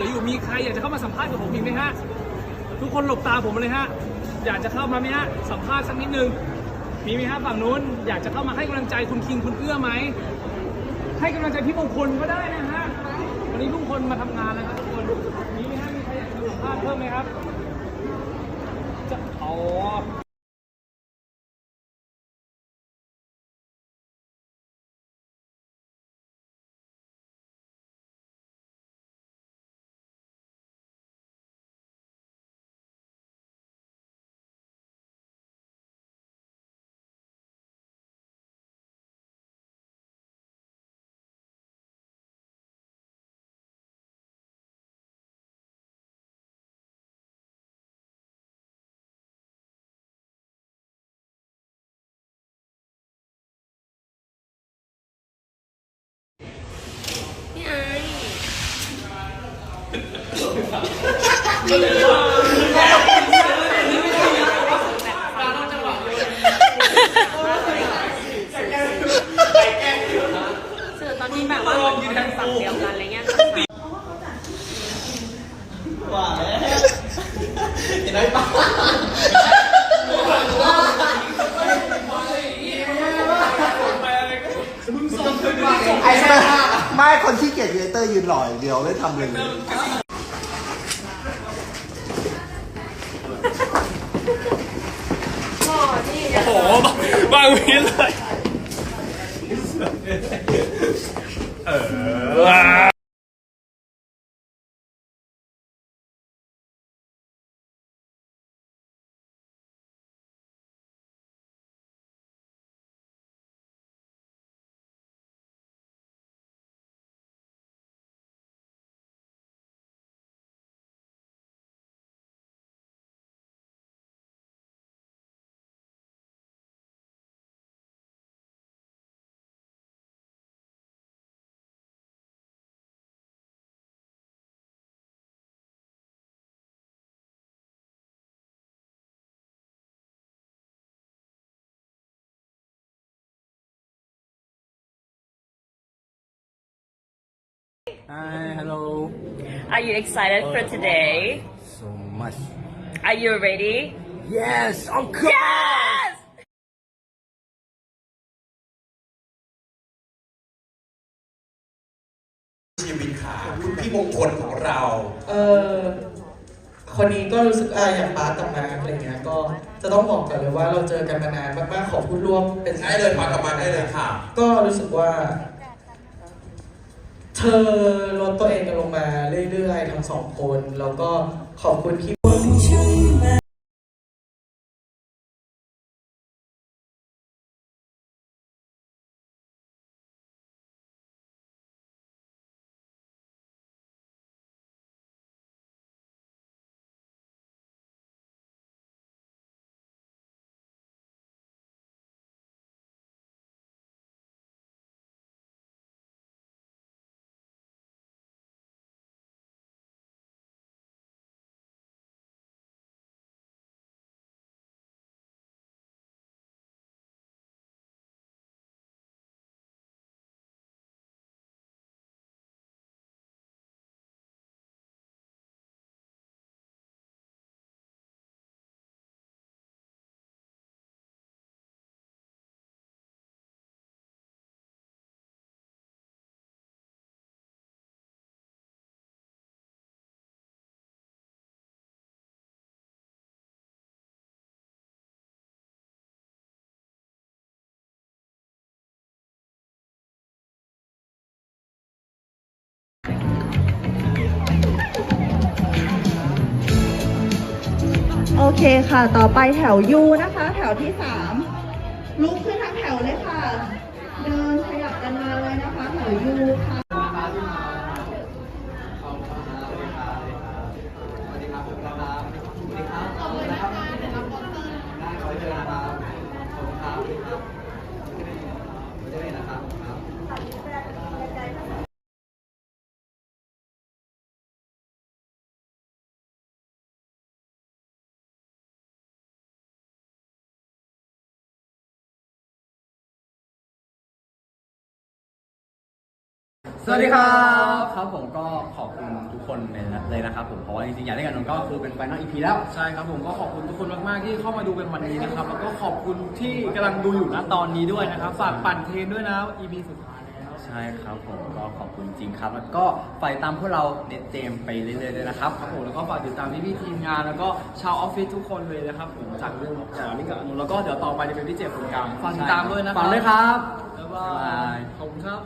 หลืออยู่มีใครอยากจะเข้ามาสัมภาษณ์กับผมอีกไหมฮะ ทุกคนหลบตาผมเลยฮะ อยากจะเข้ามาไหมฮะ สัมภาษณ์สักนิดนึง มีไหมฮะฝั่งนู้น อยากจะเข้ามาให้กำลังใจคุณคิงคุณเอื้อไหม ให้กำลังใจพี่มงคลก็ได้นะฮะ วันนี้ทุกคนมาทำงานนะครับทุกคน มีไหมฮะ มีใครอยากจะสัมภาษณ์เพิ่มไหมครับ จะ อ๋อ สื่อตอนนี้แบบว่ามันอยู่ทางฝั่งเดียวกันอะไรเงี้ยว่าแล้วเห็นไหมป้าไอ้ไม่ไม่คนที่เกียจยูเตอร์ยืนหล่อยเดียวไม่ทำเลย โอ้โหบ Hi hello Are you excited for today so much Are you ready yes of course Yes ชีวิตขาคุณพี่มงคลของเรา เออคนนี้ก็รู้สึกอ่าอย่างป้ากับมาร์คอะไรเงี้ยก็จะต้องบอกก่อนเลยว่าเราเจอกันมานานมากๆขอพูดร่วมเป็นได้เลยมากลับมาได้เลยค่ะ ก็รู้สึกว่า เธอลดตัวเองกันลงมาเรื่อยๆทั้งสองคน แล้วก็ขอบคุณที่ เคค่ะ ต่อไปแถวยูนะคะ แถวที่สามลุกขึ้นทั้งแถวเลยค่ะ เดินขยับกันมาเลยนะคะ แถวยูค่ะ สวัสดีครับ ครับผมก็ขอบคุณทุกคนเลยนะเลยนะครับผมเพราะว่าจริงๆอยากได้กันนนท์ก็คือเป็นไฟนอลอีพีแล้ว ใช่ครับผมก็ขอบคุณทุกคนมากๆที่เข้ามาดูเป็นวันนี้นะครับ แล้วก็ขอบคุณที่กำลังดูอยู่นะตอนนี้ด้วยนะครับ ฝากปั่นเทรนด้วยนะ EP สุดท้ายแล้ว ใช่ครับผมก็ขอบคุณจริงครับ แล้วก็ไฟตามพวกเราเน็ตเจมไปเรื่อยๆด้วยนะครับครับผมแล้วก็ฝากติดตามพี่ๆทีมงานแล้วก็ชาวออฟฟิศทุกคนเลยนะครับผมจากเรื่องจากนี้กับอนุแล้วก็เดี๋ยวต่อไปจะเป็นพี่เจมส์คนกลางฝากติดตามด้วยนะครับฝากด้วยครับบ๊ายบายขอบคุณครับ